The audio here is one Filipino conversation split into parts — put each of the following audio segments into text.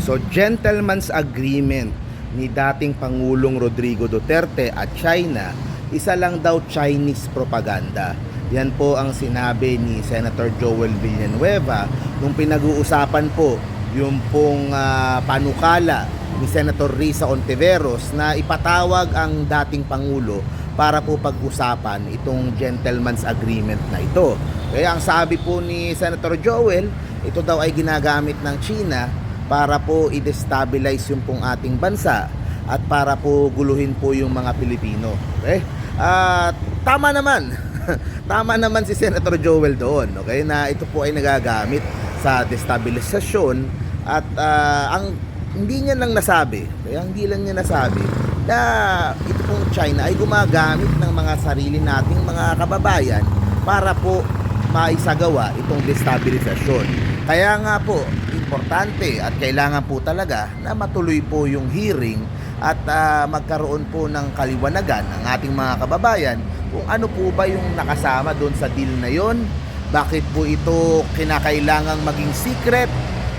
So, gentleman's agreement ni dating Pangulong Rodrigo Duterte at China, isa lang daw Chinese propaganda. Yan po ang sinabi ni Senator Joel Villanueva nung pinag-uusapan po yung pong ah, panukala ni Senator Risa Ontiveros na ipatawag ang dating Pangulo para po pag-usapan itong gentleman's agreement na ito. Kaya ang sabi po ni Senator Joel, ito daw ay ginagamit ng China para po i-destabilize yung pong ating bansa at para po guluhin po yung mga Pilipino. Okay? At tama naman. tama naman si Senator Joel doon, okay? Na ito po ay nagagamit sa destabilisasyon at ah, ang hindi niya lang nasabi, kaya hindi lang niya nasabi na ito pong China ay gumagamit ng mga sarili nating mga kababayan para po maisagawa itong destabilisasyon. Kaya nga po, importante at kailangan po talaga na matuloy po yung hearing at ah, magkaroon po ng kaliwanagan ng ating mga kababayan kung ano po ba yung nakasama doon sa deal na yon, bakit po ito kinakailangang maging secret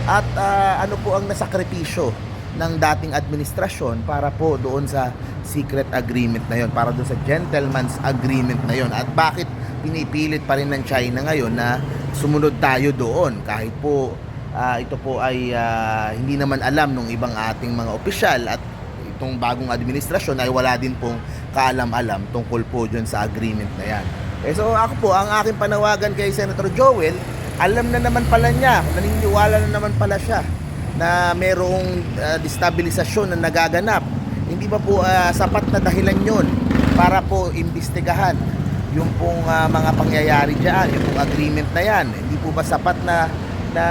at ah, ano po ang nasakripisyo ng dating administrasyon para po doon sa secret agreement na yon, para doon sa gentleman's agreement na yon at bakit pinipilit pa rin ng China ngayon na sumunod tayo doon kahit po ah, ito po ay ah, hindi naman alam ng ibang ating mga opisyal at itong bagong administrasyon ay wala din pong kaalam-alam tungkol po dyan sa agreement na yan. Eh, so ako po, ang aking panawagan kay Senator Joel, alam na naman pala niya, naniniwala na naman pala siya na merong ah, destabilisasyon na nagaganap. Hindi ba po ah, sapat na dahilan yon para po imbestigahan yung pong ah, mga pangyayari diyan, yung pong agreement na yan. Hindi po ba sapat na na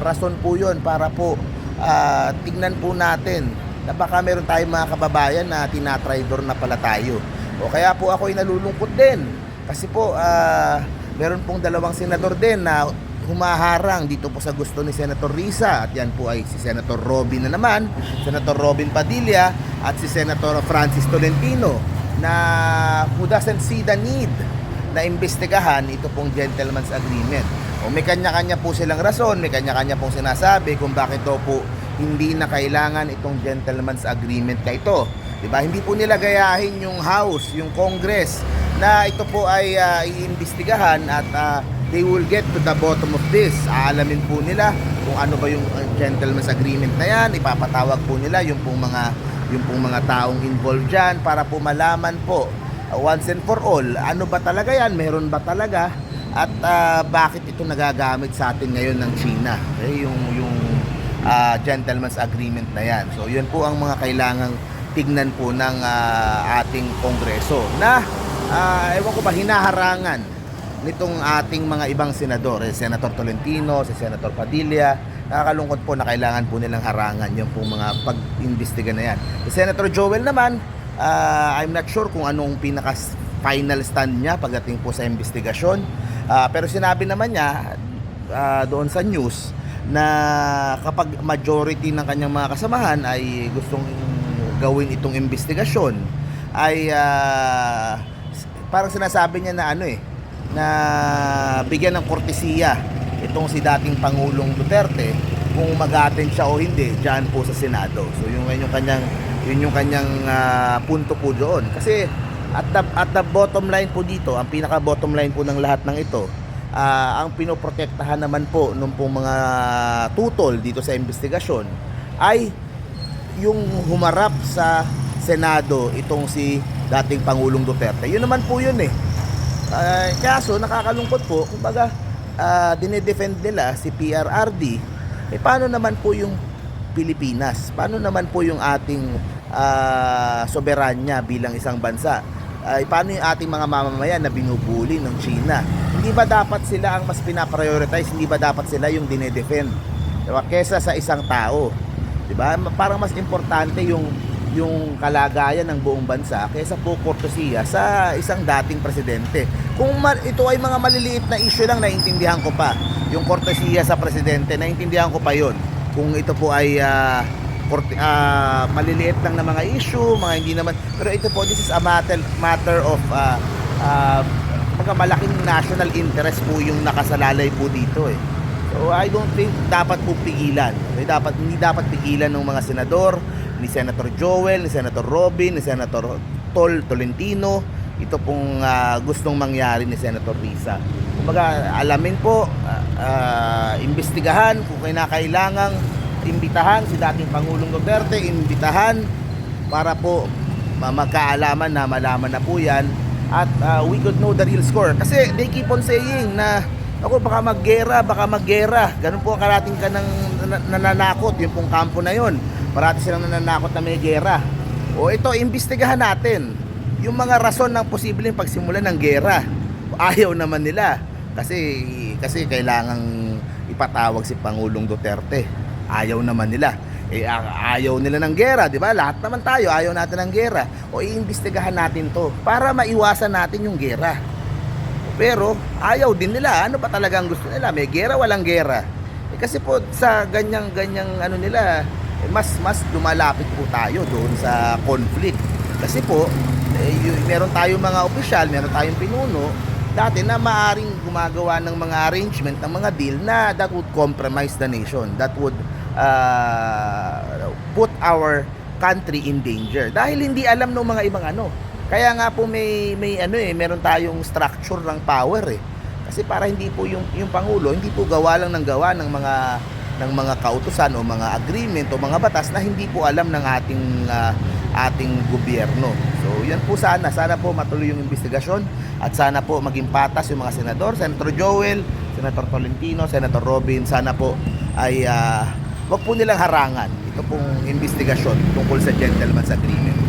rason po yon para po ah, tingnan po natin na baka meron tayong mga kababayan na tinatraidor na pala tayo. O kaya po ako ay nalulungkot din. Kasi po, ah, meron pong dalawang senador din na humaharang dito po sa gusto ni Senator Risa at yan po ay si Senator Robin na naman, Senator Robin Padilla at si Senator Francis Tolentino na who doesn't see the need na imbestigahan ito pong gentleman's agreement. O may kanya-kanya po silang rason, may kanya-kanya pong sinasabi kung bakit daw po hindi na kailangan itong gentleman's agreement na ito. 'Di ba? Hindi po nila gayahin yung House, yung Congress na ito po ay ah, iimbestigahan at ah, they will get to the bottom of this. Aalamin po nila kung ano ba yung ah, gentleman's agreement na 'yan. Ipapatawag po nila yung pong mga yung pong mga taong involved diyan para po malaman po uh, once and for all ano ba talaga 'yan? Meron ba talaga? At ah, bakit ito nagagamit sa atin ngayon ng China? Eh, yung yung ah, gentleman's agreement na yan. So, yun po ang mga kailangang tignan po ng ah, ating kongreso na ah, ewan ko ba, hinaharangan nitong ating mga ibang senador, eh, Senator Tolentino, si Senator Padilla, nakakalungkot po na kailangan po nilang harangan yung po mga pag-imbestiga na yan. Si Senator Joel naman, ah, I'm not sure kung anong pinaka final stand niya pagdating po sa investigasyon. Ah, pero sinabi naman niya ah, doon sa news na kapag majority ng kanyang mga kasamahan ay gustong gawin itong investigasyon ay s- parang sinasabi niya na ano eh na bigyan ng kortesiya itong si dating Pangulong Duterte kung mag-attend siya o hindi diyan po sa Senado. So yung yung kanyang yun yung kanyang ah, punto po doon. Kasi at the, at the bottom line po dito, ang pinaka bottom line po ng lahat ng ito, ah, ang pinoprotektahan naman po nung pong mga tutol dito sa investigasyon ay yung humarap sa Senado itong si dating Pangulong Duterte. Yun naman po yun eh. Ah, kaso nakakalungkot po, kumbaga uh, dinedefend nila si PRRD, eh paano naman po yung Pilipinas? Paano naman po yung ating ah, soberanya bilang isang bansa? Ay paano yung ating mga mamamayan na binubuli ng China? Hindi ba dapat sila ang mas pinaprioritize? Hindi ba dapat sila yung dinedefend? Diba? Kesa sa isang tao. 'Di ba? Parang mas importante yung yung kalagayan ng buong bansa kaysa po kortesiya sa isang dating presidente. Kung ma- ito ay mga maliliit na issue lang, naiintindihan ko pa. Yung kortesiya sa presidente, naiintindihan ko pa yon. Kung ito po ay ah, ah, maliliit lang na mga issue, mga hindi naman. Pero ito po, this is a matter, matter of ah, ah, mga malaking national interest po yung nakasalalay po dito eh. So I don't think dapat po pigilan. Okay, dapat hindi dapat pigilan ng mga senador, ni Senator Joel, ni Senator Robin, ni Senator Tol Tolentino, ito pong ah, gustong mangyari ni Senator Risa. Kumbaga, alamin po, ah, ah, imbestigahan kung kinakailangang imbitahan si dating Pangulong Duterte, imbitahan para po ma- magkaalaman na malaman na po yan at ah, we could know the real score. Kasi they keep on saying na ako baka maggera, baka maggera. Ganun po ang karating ka ng na- nananakot, yung pong kampo na yon. Parati silang nananakot na may gera. O ito, imbestigahan natin yung mga rason ng posibleng pagsimulan ng gera. Ayaw naman nila kasi kasi kailangang ipatawag si Pangulong Duterte. Ayaw naman nila. Eh a- ayaw nila ng gera, 'di ba? Lahat naman tayo ayaw natin ng gera. O iimbestigahan natin 'to para maiwasan natin yung gera. Pero ayaw din nila. Ano pa talaga ang gusto nila? May gera, walang gera. Eh, kasi po sa ganyang ganyang ano nila, eh, mas mas lumalapit po tayo doon sa conflict. Kasi po, eh, y- meron tayong mga opisyal, meron tayong pinuno dati na maaring gumagawa ng mga arrangement ng mga deal na that would compromise the nation that would uh, put our country in danger dahil hindi alam ng mga ibang ano kaya nga po may may ano eh meron tayong structure ng power eh kasi para hindi po yung yung pangulo hindi po gawa lang ng gawa ng mga ng mga kautusan o mga agreement o mga batas na hindi po alam ng ating ah, ating gobyerno. So, yan po sana. Sana po matuloy yung investigasyon at sana po maging patas yung mga senador, Senator Joel, Senator Tolentino, Senator Robin, sana po ay ah, wag po nilang harangan ito pong investigasyon tungkol sa gentleman's agreement.